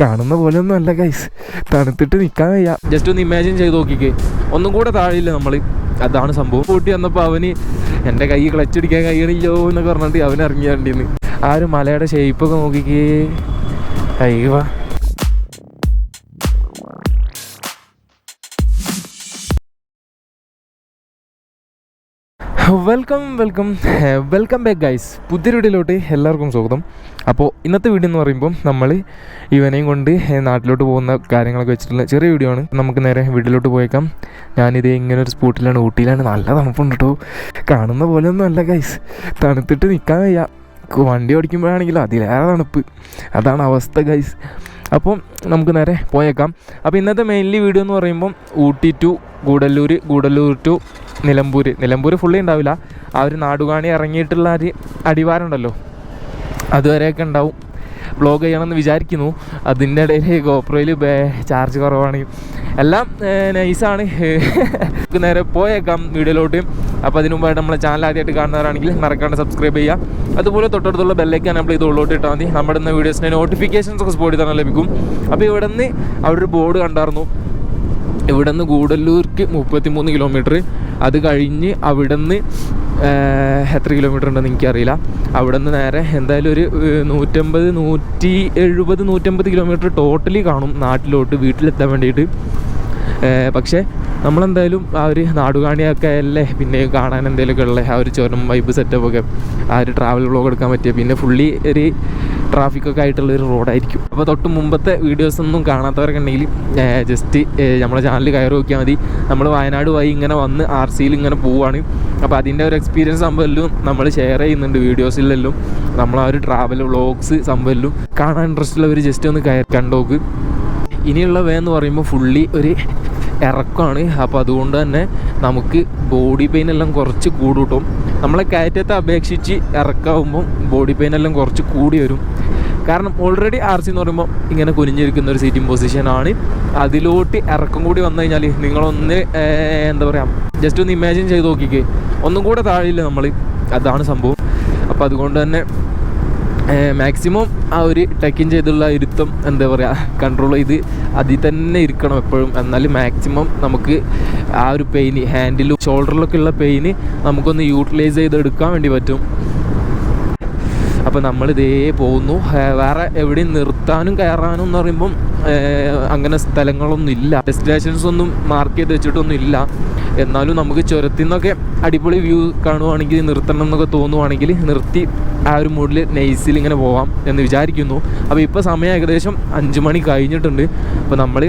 കാണുന്ന പോലെ ഒന്നും അല്ല ഗൈസ് തണുത്തിട്ട് നിൽക്കാൻ വയ്യ. ജസ്റ്റ് ഒന്ന് ഇമാജിൻ ചെയ്ത് നോക്കിക്കേ. ഒന്നും കൂടെ താഴെയില്ല നമ്മൾ അതാണ് സംഭവം. കൂട്ടി വന്നപ്പോൾ അവന് എന്റെ കൈ ക്ലച്ചടിക്കാൻ കഴിയണില്ലോ എന്നൊക്കെ പറഞ്ഞിട്ട് അവൻ ഇറങ്ങിയാണ്ടിന്ന്. ആ ഒരു മലയുടെ ഷേപ്പൊക്കെ നോക്കിക്കേ. അയ്യവാ. Welcome welcome welcome back guys പുതിയ വീഡിയോയിലോട്ട് എല്ലാവർക്കും സ്വാഗതം. അപ്പോൾ ഇന്നത്തെ വീഡിയോ എന്ന് പറയുമ്പോൾ നമ്മൾ ഇവനെയും കൊണ്ട് നാട്ടിലോട്ട് പോകുന്ന കാര്യങ്ങളൊക്കെ വെച്ചിട്ടുള്ള ചെറിയ വീഡിയോ ആണ്. നമുക്ക് നേരെ വീട്ടിലോട്ട് പോയേക്കാം. ഞാനിത് ഇങ്ങനെ ഒരു സ്പോട്ടിലാണ് ഊട്ടിയിലാണ്. നല്ല തണുപ്പുണ്ട് കേട്ടോ കാണുന്ന പോലെ ഒന്നും അല്ല ഗൈസ് തണുത്തിട്ട് നിൽക്കാൻ വയ്യ. വണ്ടി ഓടിക്കുമ്പോഴാണെങ്കിലും അതിലേറെ തണുപ്പ്. അതാണ് അവസ്ഥ ഗൈസ് അപ്പോൾ നമുക്ക് നേരെ പോയേക്കാം. അപ്പോൾ ഇന്നത്തെ മെയിൻലി വീഡിയോ എന്ന് പറയുമ്പോൾ Ooty to Gudalur Gudalur to Nilambur Nilambur fully ഉണ്ടാവില്ല ആ ഒരു നാടുകാണി ഇറങ്ങിയിട്ടുള്ള ഒരു അടിവാരം ഉണ്ടല്ലോ അതുവരെയൊക്കെ ഉണ്ടാവും വ്ളോഗ് ചെയ്യണമെന്ന് വിചാരിക്കുന്നു. അതിന്റെ ഇടയിൽ ഗോപ്രോയിൽ ചാർജ് കുറവാണ്. എല്ലാം നൈസാണ് നേരെ പോയേക്കാം വീഡിയോയിലോട്ട്. അപ്പോൾ അതിനു മുമ്പായിട്ട് നമ്മളെ ചാനൽ ആദ്യമായിട്ട് കാണുന്നവരാണെങ്കിൽ മറക്കാണ്ട് സബ്സ്ക്രൈബ് ചെയ്യുക അതുപോലെ തൊട്ടടുത്തുള്ള ബെല്ലൈക്കാൻ നമ്മൾ ഇത് ഉള്ളോട്ട് ഇട്ടാൽ മതി. നമ്മുടെ വീഡിയോസിന്റെ നോട്ടിഫിക്കേഷൻസ് ഒക്കെ സ്പോട്ടിൽ തന്നെ ലഭിക്കും. അപ്പോൾ ഇവിടെ നിന്ന് അവിടെ ഒരു ബോർഡ് കണ്ടായിരുന്നു. ഇവിടെ നിന്ന് ഗൂഡല്ലൂർക്ക് മുപ്പത്തിമൂന്ന് കിലോമീറ്റർ അത് കഴിഞ്ഞ് അവിടെ നിന്ന് എത്ര കിലോമീറ്റർ ഉണ്ടെന്ന് എനിക്കറിയില്ല. അവിടെ നിന്ന് നേരെ എന്തായാലും ഒരു നൂറ്റമ്പത് നൂറ്റി എഴുപത് നൂറ്റമ്പത് കിലോമീറ്റർ ടോട്ടലി കാണും നാട്ടിലോട്ട് വീട്ടിലെത്താൻ വേണ്ടിയിട്ട്. പക്ഷേ നമ്മളെന്തായാലും ആ ഒരു നാടുകാണിയൊക്കെ അല്ലേ പിന്നെ കാണാൻ എന്തെങ്കിലുമൊക്കെ ഉള്ള ആ ഒരു ചുരം വൈബ് സെറ്റപ്പൊക്കെ ആ ഒരു ട്രാവൽ വ്ളോഗ് എടുക്കാൻ പറ്റിയ പിന്നെ ഫുള്ളി ഒരു ട്രാഫിക്കൊക്കെ ആയിട്ടുള്ള ഒരു റോഡായിരിക്കും അപ്പോൾ തൊട്ട് മുമ്പത്തെ വീഡിയോസ് ഒന്നും കാണാത്തവരൊക്കെ ഉണ്ടെങ്കിൽ ജസ്റ്റ് നമ്മളെ ചാനൽ കയറി നോക്കിയാൽ മതി. നമ്മൾ വയനാട് വഴി ഇങ്ങനെ വന്ന് ആർ സിയിൽ ഇങ്ങനെ പോവുകയാണ് അപ്പോൾ അതിന്റെ ഒരു എക്സ്പീരിയൻസ് സംഭവമല്ലും നമ്മൾ ഷെയർ ചെയ്യുന്നുണ്ട് വീഡിയോസിലെല്ലാം നമ്മൾ ആ ഒരു ട്രാവൽ വ്ളോഗ്സ് സംഭവമല്ലും. കാണാൻ ഇൻട്രസ്റ്റ് ഉള്ളവർ ജസ്റ്റ് ഒന്ന് കയറി കണ്ടോക്ക്. ഇനിയുള്ള വേ എന്ന് പറയുമ്പോൾ ഫുള്ളി ഒരു ഇറക്കമാണ്. അപ്പോൾ അതുകൊണ്ട് തന്നെ നമുക്ക് ബോഡി പെയിൻ എല്ലാം കുറച്ച് കൂടും നമ്മളെ കയറ്റത്തെ അപേക്ഷിച്ച് ഇറക്കാവുമ്പം ബോഡി പെയിൻ എല്ലാം കുറച്ച് കൂടി വരും. കാരണം ഓൾറെഡി ആർ സി എന്ന് പറയുമ്പോൾ ഇങ്ങനെ കുനിഞ്ഞിരിക്കുന്ന ഒരു സീറ്റിംഗ് പൊസിഷനാണ് അതിലോട്ട് ഇറക്കം കൂടി വന്നു കഴിഞ്ഞാൽ നിങ്ങളൊന്ന് എന്താ പറയുക ജസ്റ്റ് ഒന്ന് ഇമാജിൻ ചെയ്ത് നോക്കിക്കേ. ഒന്നും കൂടെ താഴെയില്ല നമ്മൾ അതാണ് സംഭവം. അപ്പോൾ അതുകൊണ്ട് തന്നെ മാക്സിമം ആ ഒരു ടക്കിൻ ചെയ്തുള്ള ഇരുത്തം എന്താ പറയുക കൺട്രോൾ ചെയ്ത് അതിൽ തന്നെ ഇരിക്കണം എപ്പോഴും. എന്നാലും മാക്സിമം നമുക്ക് ആ ഒരു പെയിന് ഹാൻഡിലും ഷോൾഡറിലൊക്കെ ഉള്ള പെയിന് നമുക്കൊന്ന് യൂട്ടിലൈസ് ചെയ്തെടുക്കാൻ വേണ്ടി പറ്റും. അപ്പോൾ നമ്മൾ ഇതേ പോകുന്നു വേറെ എവിടെയും നിർത്താനും കയറാനും എന്ന് പറയുമ്പം അങ്ങനെ സ്ഥലങ്ങളൊന്നും ഇല്ല. ഡെസ്റ്റിനേഷൻസ് ഒന്നും മാർക്ക് ചെയ്ത് വെച്ചിട്ടൊന്നും ഇല്ല. എന്നാലും നമുക്ക് ചുരത്തിൽ നിന്നൊക്കെ അടിപൊളി വ്യൂ കാണുവാണെങ്കിൽ നിർത്തണം എന്നൊക്കെ തോന്നുവാണെങ്കിൽ നിർത്തി ആ ഒരു മൂഡിൽ നൈസിൽ ഇങ്ങനെ പോവാം എന്ന് വിചാരിക്കുന്നു. അപ്പോൾ ഇപ്പോൾ സമയം ഏകദേശം അഞ്ച് മണി കഴിഞ്ഞിട്ടുണ്ട്. അപ്പോൾ നമ്മൾ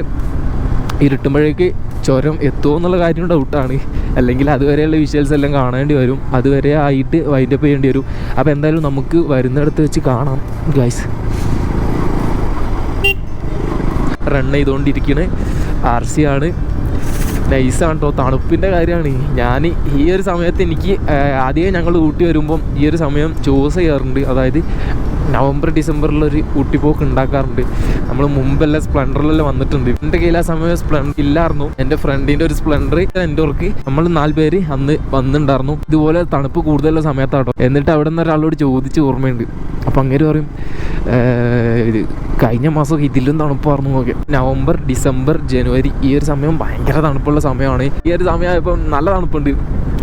ഇരുട്ടുമ്പോഴേക്ക് ചുരം എത്തുമോ എന്നുള്ള കാര്യം ഡൗട്ടാണ് അല്ലെങ്കിൽ അതുവരെയുള്ള വിഷ്വൽസ് എല്ലാം കാണേണ്ടി വരും. അതുവരെ ആയിട്ട് വൈൻഡപ്പ് ചെയ്യേണ്ടി വരും. അപ്പോൾ എന്തായാലും നമുക്ക് വരുന്നിടത്ത് വെച്ച് കാണാം ഗൈസ് റൺ ചെയ്തുകൊണ്ടിരിക്കണ്. ആർ സി ആണ്. നൈസാണ് കേട്ടോ തണുപ്പിന്റെ കാര്യമാണ്. ഞാൻ ഈ ഒരു സമയത്ത് എനിക്ക് ആദ്യമേ ഞങ്ങൾ ഊട്ടി വരുമ്പം ഈ ഒരു സമയം ചൂസ് ചെയ്യാറുണ്ട്. അതായത് നവംബർ ഡിസംബറിലൊരു ഊട്ടിപ്പോക്ക് ഉണ്ടാക്കാറുണ്ട്. നമ്മൾ മുമ്പെല്ലാം സ്പ്ലെൻഡറിലെല്ലാം വന്നിട്ടുണ്ട്. എന്റെ കയ്യിൽ ആ സമയം സ്പ്ലെൻഡർ ഇല്ലായിരുന്നു. എന്റെ ഫ്രണ്ടിന്റെ ഒരു സ്പ്ലെൻഡർ എന്റെ ഓർക്ക് നമ്മൾ നാല് പേര് അന്ന് വന്നിട്ടുണ്ടായിരുന്നു ഇതുപോലെ തണുപ്പ് കൂടുതലുള്ള സമയത്താട്ടോ. എന്നിട്ട് അവിടെ നിന്ന് ഒരാളോട് ചോദിച്ച് ഓർമ്മയുണ്ട്. അപ്പം അങ്ങനെ പറയും ഇത് കഴിഞ്ഞ മാസം ഇതിലും തണുപ്പായിരുന്നു നോക്കി നവംബർ ഡിസംബർ ജനുവരി ഈ ഒരു സമയം ഭയങ്കര തണുപ്പുള്ള സമയമാണ്. ഈ ഒരു സമയമായപ്പോൾ നല്ല തണുപ്പുണ്ട്.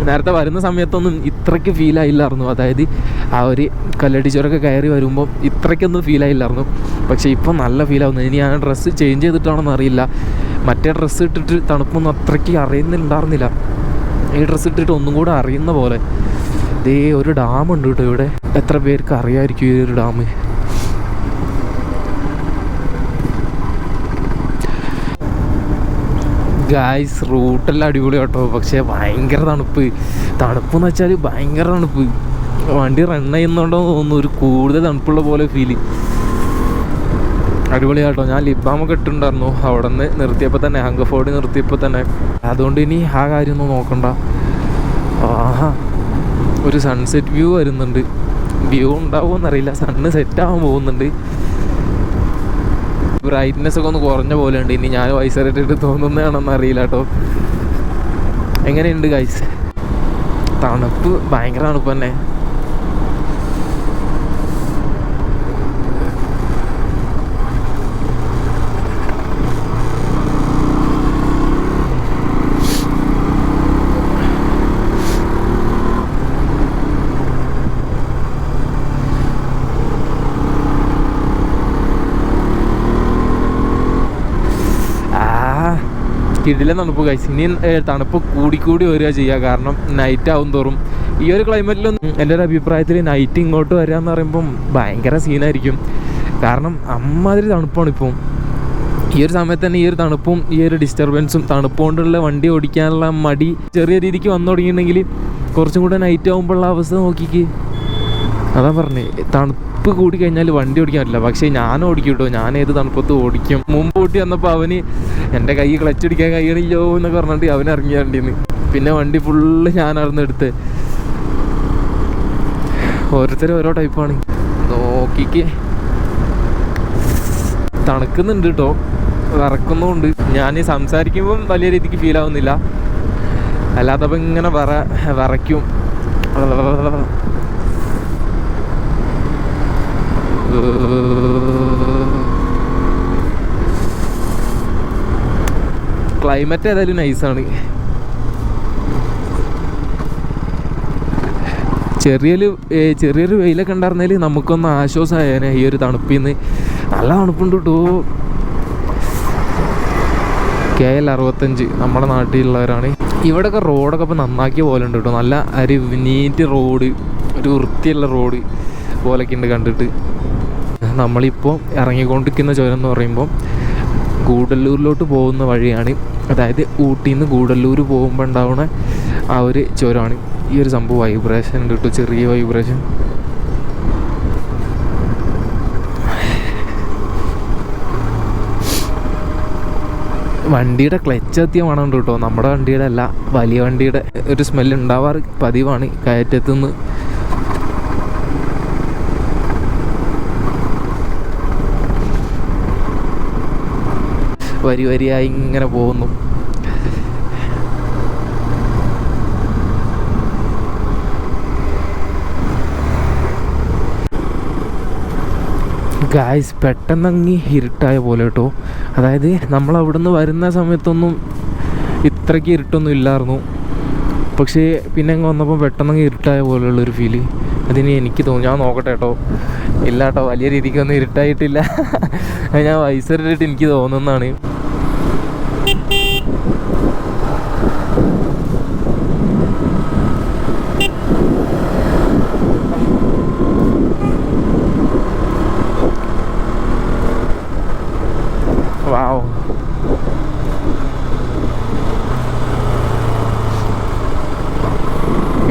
നേരത്തെ വരുന്ന സമയത്തൊന്നും ഇത്രയ്ക്ക് ഫീൽ ആയില്ലായിരുന്നു. അതായത് ആ ഒരു കല്ലടി ചുരൊക്കെ കയറി വരുമ്പോൾ ഇത്രയ്ക്കൊന്നും ഫീൽ ആയില്ലായിരുന്നു. പക്ഷേ ഇപ്പം നല്ല ഫീൽ ആവുന്നു. ഇനി ആ ഡ്രസ്സ് ചേഞ്ച് ചെയ്തിട്ടാണെന്ന് അറിയില്ല. മറ്റേ ഡ്രസ്സ് ഇട്ടിട്ട് തണുപ്പൊന്നും അത്രയ്ക്ക് അറിയുന്നുണ്ടായിരുന്നില്ല. ഈ ഡ്രസ്സ് ഇട്ടിട്ട് ഒന്നും കൂടെ അറിയുന്ന പോലെ. ദേ ഒരു ഡാമുണ്ട് കേട്ടോ ഇവിടെ. എത്ര പേർക്ക് അറിയാമായിരിക്കും ഈ ഒരു ഡാം? ഗായ്സ് റൂട്ടെല്ലാം അടിപൊളി കേട്ടോ. പക്ഷേ ഭയങ്കര തണുപ്പ്. തണുപ്പ് എന്ന് വെച്ചാൽ ഭയങ്കര തണുപ്പ്. വണ്ടി റൺ ചെയ്യുന്നുണ്ടോ തോന്നുന്നു ഒരു കൂടുതൽ തണുപ്പുള്ള പോലെ ഫീൽ അടിപൊളി കേട്ടോ. ഞാൻ ലിബാമൊക്കെ ഇട്ടിട്ടുണ്ടായിരുന്നു. അവിടെ നിന്ന് നിർത്തിയപ്പോൾ തന്നെ ഹങ്കഫോർഡ് നിർത്തിയപ്പോൾ തന്നെ. അതുകൊണ്ട് ഇനി ആ കാര്യമൊന്നും നോക്കണ്ട. ആഹാ. ഒരു സൺസെറ്റ് വ്യൂ വരുന്നുണ്ട്. വ്യൂ ഉണ്ടാവുമെന്നറിയില്ല. സണ്ണ് സെറ്റ് ആവാൻ പോകുന്നുണ്ട്. ബ്രൈറ്റ്നെസ് ഒക്കെ ഒന്ന് കുറഞ്ഞ പോലെ ഉണ്ട് ഇനി ഞാൻ വയസ്സറിട്ടിട്ട് തോന്നുന്നതാണെന്ന് അറിയില്ല കേട്ടോ. എങ്ങനെയുണ്ട് ഗൈസ് തണുപ്പ് ഭയങ്കര തണുപ്പ് തന്നെ. കിടിലെ തണുപ്പ് കഴിച്ച് ഇനി തണുപ്പ് കൂടിക്കൂടി വരിക ചെയ്യുക കാരണം നൈറ്റ് ആവും തോറും. ഈ ഒരു ക്ലൈമറ്റിലൊന്നും എന്റെ ഒരു അഭിപ്രായത്തിൽ നൈറ്റ് ഇങ്ങോട്ട് വരിക എന്ന് പറയുമ്പം ഭയങ്കര സീനായിരിക്കും കാരണം അമ്മാതിരി തണുപ്പാണ് ഇപ്പം. ഈ ഒരു സമയത്ത് തന്നെ ഈ ഒരു തണുപ്പും ഈ ഒരു ഡിസ്റ്റർബൻസും തണുപ്പ് കൊണ്ടുള്ള വണ്ടി ഓടിക്കാനുള്ള മടി ചെറിയ രീതിക്ക് വന്നു തുടങ്ങിയിട്ടുണ്ടെങ്കിൽ കുറച്ചും കൂടെ നൈറ്റ് ആകുമ്പോഴുള്ള അവസ്ഥ നോക്കിക്ക്. അതാ പറഞ്ഞേ തണുപ്പ് കൂടി കഴിഞ്ഞാൽ വണ്ടി ഓടിക്കാൻ പറ്റില്ല. പക്ഷേ ഞാൻ ഓടിക്കും കേട്ടോ ഞാൻ ഏത് തണുപ്പത്ത് ഓടിക്കും. മുമ്പ് ഓട്ടി വന്നപ്പോൾ അവന് എന്റെ കൈ ക്ലച്ച് അടിക്കാൻ കഴിയണില്ലോ എന്നൊക്കെ പറഞ്ഞിട്ട് അവൻ ഇറങ്ങിയ വണ്ടിന്ന്. പിന്നെ വണ്ടി ഫുള്ള് ഞാനായിരുന്നു എടുത്ത്. ഓരോരുത്തരും ഓരോ ടൈപ്പാണ് നോക്കിക്ക്. തണുക്കുന്നുണ്ട് കേട്ടോ വിറക്കുന്നുമുണ്ട് ഞാൻ സംസാരിക്കുമ്പം വലിയ രീതിക്ക് ഫീൽ ആവുന്നില്ല. അല്ലാത്തപ്പോൾ ഇങ്ങനെ വിറ വിറയ്ക്കും. ക്ലൈമറ്റ് ഏതായാലും നൈസാണ് ചെറിയൊരു ചെറിയൊരു വെയിലൊക്കെ ഉണ്ടായിരുന്നതിൽ നമുക്കൊന്ന് ആശ്വാസമായേനെ ഈ ഒരു തണുപ്പിൽ നിന്ന് നല്ല തണുപ്പുണ്ട് കേട്ടോ കെ എൽ അറുപത്തഞ്ച് നമ്മുടെ നാട്ടിലുള്ളവരാണ്. ഇവിടെയൊക്കെ റോഡൊക്കെ ഇപ്പോൾ നന്നാക്കിയ പോലെ ഉണ്ട് കേട്ടോ നല്ല ഒരു നീറ്റ് റോഡ് ഒരു വൃത്തിയുള്ള റോഡ് പോലൊക്കെ ഉണ്ട് കണ്ടിട്ട്. നമ്മളിപ്പോൾ ഇറങ്ങിക്കൊണ്ടിരിക്കുന്ന ചുരം എന്ന് പറയുമ്പോൾ ഗൂഡല്ലൂരിലോട്ട് പോകുന്ന വഴിയാണ്. അതായത് ഊട്ടിയിൽ നിന്ന് ഗൂഡല്ലൂർ പോകുമ്പോൾ ഉണ്ടാവുന്ന ആ ഒരു ചുരമാണ് ഈ ഒരു സംഭവം. വൈബ്രേഷൻ ഉണ്ട് കേട്ടോ ചെറിയ വൈബ്രേഷൻ വണ്ടിയുടെ ക്ലച്ച് എത്തിയ മണമുണ്ട് കേട്ടോ. നമ്മുടെ വണ്ടിയുടെ അല്ല വലിയ വണ്ടിയുടെ ഒരു സ്മെല്ല് ഉണ്ടാവാറ് പതിവാണ് കയറ്റത്തുനിന്ന് വരി വരിയായി ഇങ്ങനെ പോകുന്നു. ഗായ്സ് പെട്ടെന്നങ്ങി ഇരുട്ടായ പോലെ കേട്ടോ. അതായത് നമ്മൾ അവിടുന്ന് വരുന്ന സമയത്തൊന്നും ഇത്രയ്ക്ക് ഇരുട്ടൊന്നും ഇല്ലായിരുന്നു. പക്ഷേ പിന്നെ അങ്ങ് വന്നപ്പോൾ പെട്ടെന്നങ്ങ് ഇരുട്ടായ പോലെയുള്ളൊരു ഫീൽ അതിന് എനിക്ക് തോന്നി ഞാൻ നോക്കട്ടെ കേട്ടോ. ഇല്ല കേട്ടോ വലിയ രീതിക്കൊന്നും ഇരുട്ടായിട്ടില്ല. ഞാൻ വൈസറിട്ട് എനിക്ക് തോന്നുന്നതാണ്.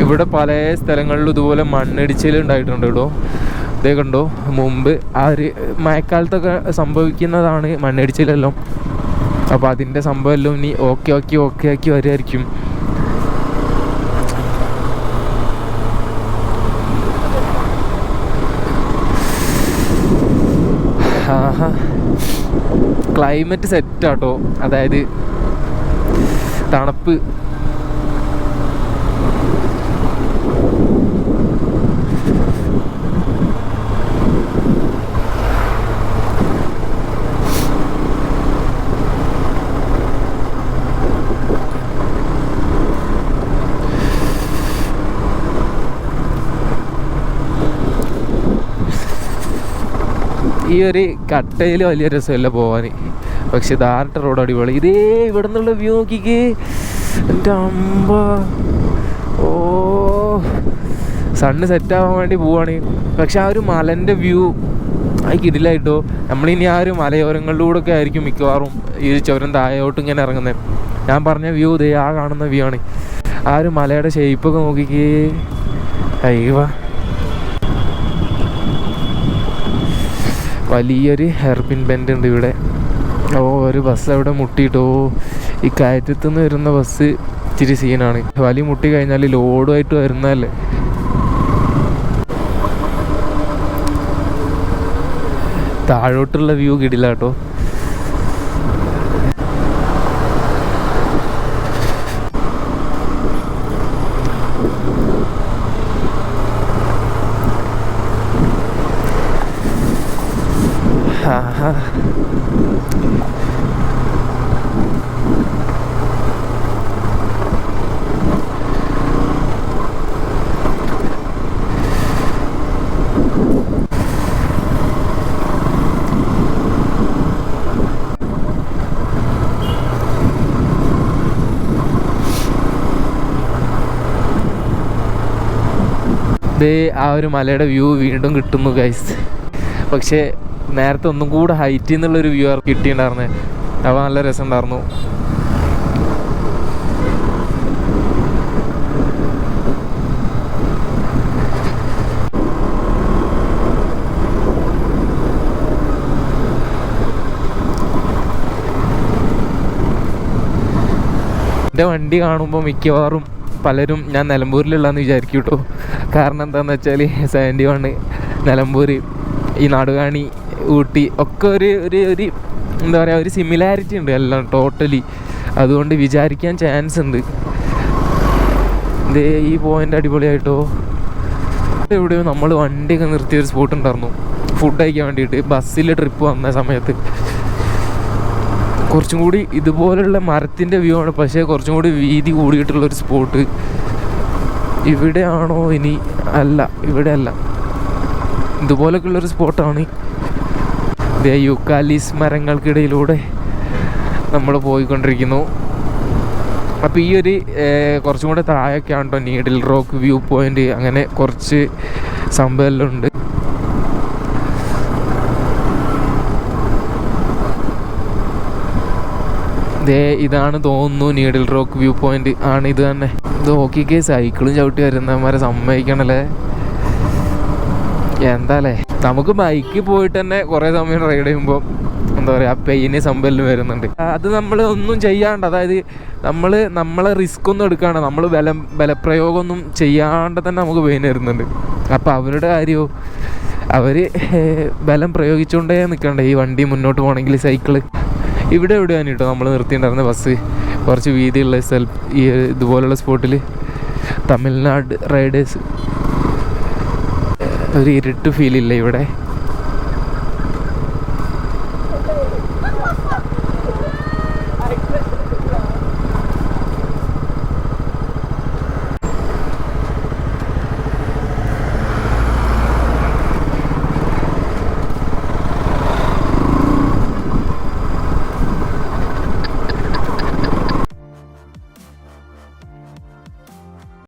ഇവിടെ പല സ്ഥലങ്ങളിലും ഇതുപോലെ മണ്ണിടിച്ചിൽ ഉണ്ടായിട്ടുണ്ട് കേട്ടോ. ഇതേ കണ്ടോ മുമ്പ് ആ ഒരു മഴക്കാലത്തൊക്കെ സംഭവിക്കുന്നതാണ് മണ്ണിടിച്ചിലെല്ലാം. അപ്പോൾ അതിന്റെ സംഭവം എല്ലാം ഇനി ഓക്കെ ഓക്കെ ഓക്കെ ആക്കി വരുമായിരിക്കും ക്ലൈമറ്റ് സെറ്റാട്ടോ. അതായത് തണുപ്പ് ഈ ഒരു കട്ടയിൽ വലിയ രസമല്ല പോവാൻ പക്ഷെ ധാരട്ട റോഡ് അടിപൊളി? ഇതേ ഇവിടെ നിന്നുള്ള വ്യൂ നോക്കിക്കേ അമ്പ ഓ. സണ്ണ് സെറ്റാവാൻ വേണ്ടി പോവാണ്. പക്ഷെ ആ ഒരു മലന്റെ വ്യൂ അത് കിടിലായിട്ടോ നമ്മളിനി ആ ഒരു മലയോരങ്ങളിലൂടെ ഒക്കെ ആയിരിക്കും മിക്കവാറും ഈ ചുരം താഴോട്ട് ഇങ്ങനെ ഇറങ്ങുന്നത് ഞാൻ പറഞ്ഞ വ്യൂ ഇതേ ആ കാണുന്ന വ്യൂ ആണ്. ആ ഒരു മലയുടെ ഷേപ്പൊക്കെ നോക്കിക്കേ. അയ്യോ വലിയൊരു ഹെർബിൻ ബെൻഡ് ഉണ്ട് ഇവിടെ. ഓ ഒരു ബസ് അവിടെ മുട്ടിയിട്ടോ ഈ കയറ്റത്തു നിന്ന് വരുന്ന ബസ് ഇച്ചിരി സീനാണ് വലി മുട്ടി കഴിഞ്ഞാൽ ലോഡുമായിട്ട് വരുന്നതല്ലേ? താഴോട്ടുള്ള വ്യൂ കിടില്ല കേട്ടോ ആഹാ ദേ ആ ഒരു മലയുടെ വ്യൂ വീണ്ടും കിട്ടുന്നു ഗൈസ് പക്ഷേ നേരത്തെ ഒന്നും കൂടെ ഹൈറ്റിൽ നിന്നുള്ളൊരു വ്യൂ കിട്ടിയിട്ടുണ്ടായിരുന്നേ? അപ്പോൾ നല്ല രസം രസമുണ്ടായിരുന്നു. എന്റെ വണ്ടി കാണുമ്പോൾ മിക്കവാറും പലരും ഞാൻ നിലമ്പൂരിലുള്ളതെന്ന് വിചാരിക്കും കേട്ടോ കാരണം എന്താണെന്ന് വെച്ചാൽ സെവന്റി വണ് നിലമ്പൂർ ഈ നാടുകാണി ഊട്ടി ഒക്കെ ഒരു ഒരു ഒരു എന്താ പറയുക ഒരു സിമിലാരിറ്റി ഉണ്ട് എല്ലാം ടോട്ടലി അതുകൊണ്ട് വിചാരിക്കാൻ ചാൻസ് ഉണ്ട്. ദേ ഈ പോയിന്റ് അടിപൊളിയായിട്ടോ. എവിടെയോ നമ്മൾ വണ്ടിയൊക്കെ നിർത്തിയൊരു സ്പോട്ട് ഉണ്ടായിരുന്നു. ഫുഡ് കഴിക്കാൻ വേണ്ടിയിട്ട്. ബസ്സിൽ ട്രിപ്പ് വന്ന സമയത്ത്. കുറച്ചും കൂടി ഇതുപോലുള്ള മരത്തിന്റെ വ്യൂ ആണ്. പക്ഷേ കുറച്ചും കൂടി വീതി കൂടിയിട്ടുള്ളൊരു സ്പോട്ട് ഇവിടെയാണോ ഇനി? അല്ല ഇവിടെ അല്ല ഇതുപോലൊക്കെ ഉള്ളൊരു സ്പോട്ടാണ് യുക്കാലിസ് മരങ്ങൾക്കിടയിലൂടെ നമ്മൾ പോയിക്കൊണ്ടിരിക്കുന്നു. അപ്പോൾ ഈ ഒരു കുറച്ചും കൂടെ താഴെയൊക്കെയാണ് കേട്ടോ നീഡിൽ റോക്ക് വ്യൂ പോയിന്റ് അങ്ങനെ കുറച്ച് സംഭവമെല്ലാം ഉണ്ട് ദേ ഇതാണ് തോന്നുന്നു നീഡിൽ റോക്ക് വ്യൂ പോയിന്റ് ആണ് ഇത് തന്നെ. ഇത് നോക്കിക്കേ സൈക്കിളും ചവിട്ടി വരുന്നവന്മാരെ സമ്മതിക്കണല്ലേ? എന്താല്ലേ നമുക്ക് ബൈക്കിൽ പോയിട്ട് തന്നെ കുറേ സമയം റൈഡ് ചെയ്യുമ്പോൾ എന്താ പറയുക പെയിന് സംഭവം വരുന്നുണ്ട്. അത് നമ്മൾ ഒന്നും ചെയ്യാണ്ട് അതായത് നമ്മൾ നമ്മളെ റിസ്ക് ഒന്നും എടുക്കാണ്ട് നമ്മൾ ബലം ബലപ്രയോഗമൊന്നും ചെയ്യാണ്ട് തന്നെ നമുക്ക് പെയിൻ വരുന്നുണ്ട്. അപ്പോൾ അവരുടെ കാര്യമോ അവർ ബലം പ്രയോഗിച്ചുകൊണ്ടേ നിൽക്കണ്ടേ ഈ വണ്ടി മുന്നോട്ട് പോകണമെങ്കിൽ സൈക്കിൾ ഇവിടെ എവിടെയാണ് കേട്ടോ നമ്മൾ നിർത്തിയിട്ടുണ്ടായിരുന്ന ബസ്? കുറച്ച് വീതിയുള്ള സ്ഥല ഈ ഇതുപോലുള്ള സ്പോട്ടിൽ തമിഴ്നാട് റൈഡേഴ്സ് ഒരു ഇരുട്ട് ഫീലില്ല ഇവിടെ.